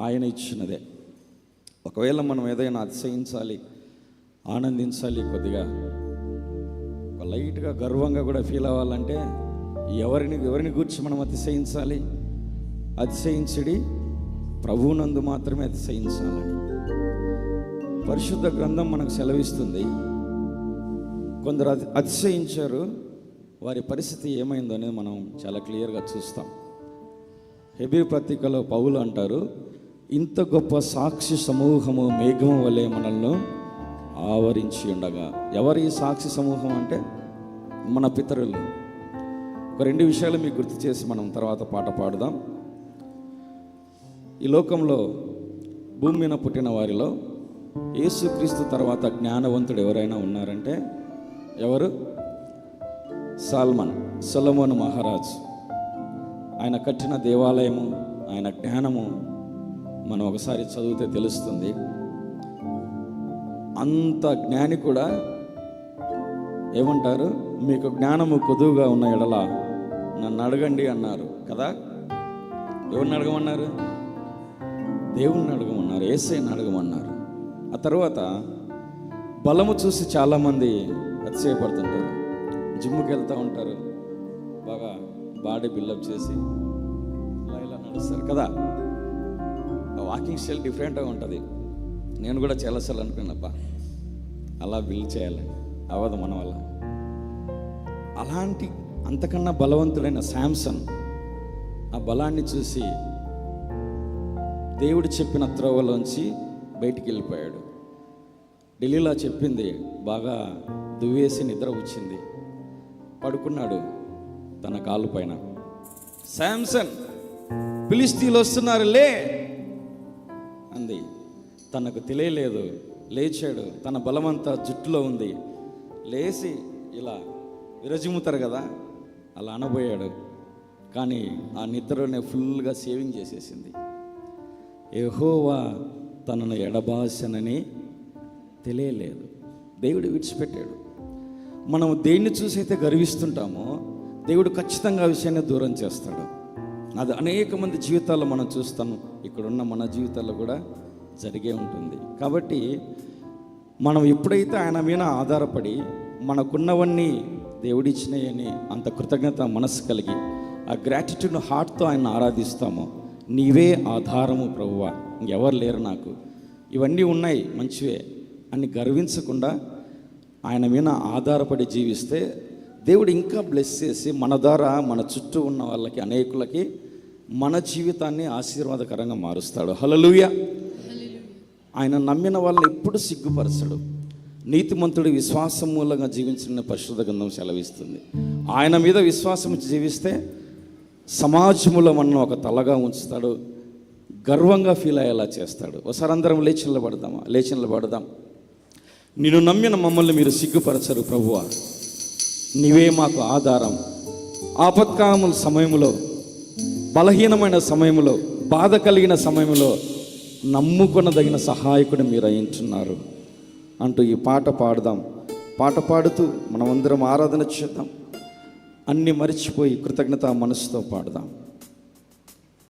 ఆయన ఇచ్చినదే. ఒకవేళ మనం ఏదైనా అతిశయించాలి ఆనందించాలి కొద్దిగా ఒక లైట్గా గర్వంగా కూడా ఫీల్ అవ్వాలంటే ఎవరిని ఎవరిని గురించి మనం అతిశయించాలి? అతిశయించడి ప్రభువునందు మాత్రమే అతిశయించాలని. పరిశుద్ధ గ్రంథం మనకు సెలవిస్తుంది. కొందరు అతి అతిశయించారు వారి పరిస్థితి ఏమైందో అనేది మనం చాలా క్లియర్గా చూస్తాం. హెబీ పత్రికలో పౌలు అంటారు ఇంత గొప్ప సాక్షి సమూహము మేఘము వలె మనల్ని ఆవరించి ఉండగా. ఎవరి సాక్షి సమూహం అంటే? మన పితరులు. ఒక రెండు విషయాలు మీకు గుర్తు చేసి మనం తర్వాత పాట పాడుదాం. ఈ లోకంలో భూమి మీద పుట్టిన వారిలో యేసుక్రీస్తు తర్వాత జ్ఞానవంతుడు ఎవరైనా ఉన్నారంటే? ఎవరు? సాల్మన్ సొలమోన్ మహారాజ్. ఆయన కట్టిన దేవాలయము ఆయన జ్ఞానము మనం ఒకసారి చదివితే తెలుస్తుంది. అంత జ్ఞాని కూడా ఏమంటారు? మీకు జ్ఞానము కొదువుగా ఉన్న ఎడల నన్ను అడగండి అన్నారు. కదా? ఎవరిని అడగమన్నారు? దేవుణ్ణి అడగమన్నారు. ఏసైని అడగమన్నారు. ఆ తర్వాత బలము చూసి చాలామంది అతిశయపడుతుంటారు. జిమ్కి వెళ్తూ ఉంటారు. బాగా బాడీ బిల్డప్ చేసి ఇలా ఇలా నడుస్తారు. కదా? వాకింగ్ స్టైల్ డిఫరెంట్గా ఉంటుంది. నేను కూడా చాలాసార్లు అనుకున్నాప్ప అలా బిల్ చేయాలని అవ్వదు మన వల్ల. అలాంటి అంతకన్నా బలవంతుడైన శాంసన్ ఆ బలాన్ని చూసి దేవుడు చెప్పిన త్రోవలోంచి బయటికి వెళ్ళిపోయాడు. ఢిల్లీలో చెప్పింది బాగా దువ్వేసి నిద్ర వచ్చింది. పడుకున్నాడు తన కాలు పైన. శాంసన్ పిలిస్తీలు వస్తున్నారు లే! తనకు తెలియలేదు. లేచాడు. తన బలమంతా జుట్టులో ఉంది. లేచి ఇలా విరజిమ్ముతారు కదా అలా అనబోయాడు. కానీ ఆ నిద్రలోనే ఫుల్గా సేవింగ్ చేసేసింది. ఎహోవా తనను ఎడబాసనని తెలియలేదు. దేవుడు విడిచిపెట్టాడు. మనం దేన్ని చూసైతే గర్విస్తుంటామో దేవుడు ఖచ్చితంగా ఆ విషయాన్ని దూరం చేస్తాడు. అది అనేక మంది జీవితాల్లో మనం చూస్తాము ఇక్కడున్న మన జీవితాల్లో కూడా జరిగే ఉంటుంది. కాబట్టి మనం ఎప్పుడైతే ఆయన మీద ఆధారపడి మనకున్నవన్నీ దేవుడిచ్చినాయని అంత కృతజ్ఞత మనసు కలిగి ఆ గ్రాటిట్యూడ్ హార్ట్తో ఆయన ఆరాధిస్తామో నీవే ఆధారము ప్రభువా. ఇంకెవరు లేరు నాకు. ఇవన్నీ ఉన్నాయి మంచివే. అని గర్వించకుండా ఆయన మీద ఆధారపడి జీవిస్తే దేవుడు ఇంకా బ్లెస్ చేసి మన ద్వారా మన చుట్టూ ఉన్న వాళ్ళకి అనేకులకి మన జీవితాన్ని ఆశీర్వాదకరంగా మారుస్తాడు. హలలుయ ఆయన నమ్మిన వాళ్ళని ఎప్పుడు సిగ్గుపరచడు. నీతిమంతుడి విశ్వాసం మూలంగా జీవించిన పరిశుద్ధ గ్రంథం సెలవిస్తుంది. ఆయన మీద విశ్వాసం జీవిస్తే సమాజంలో మనం ఒక తలగా ఉంచుతాడు. గర్వంగా ఫీల్ అయ్యేలా చేస్తాడు. ఒకసారి అందరం లేచి నిలబడదామా? లేచి నిలబడదాం. నిన్ను నమ్మిన మమ్మల్ని మీరు సిగ్గుపరచరు ప్రభువ. నీవే మాకు ఆధారం. ఆపత్కాముల సమయంలో బలహీనమైన సమయంలో బాధ కలిగిన సమయంలో నమ్ముకొనదగిన సహాయకుడు మీరు అయించున్నారు అంటూ ఈ పాట పాడదాం. పాట పాడుతూ మనమందరం ఆరాధన చేద్దాం. అన్ని మరిచిపోయి కృతజ్ఞత మనసుతో పాడదాం.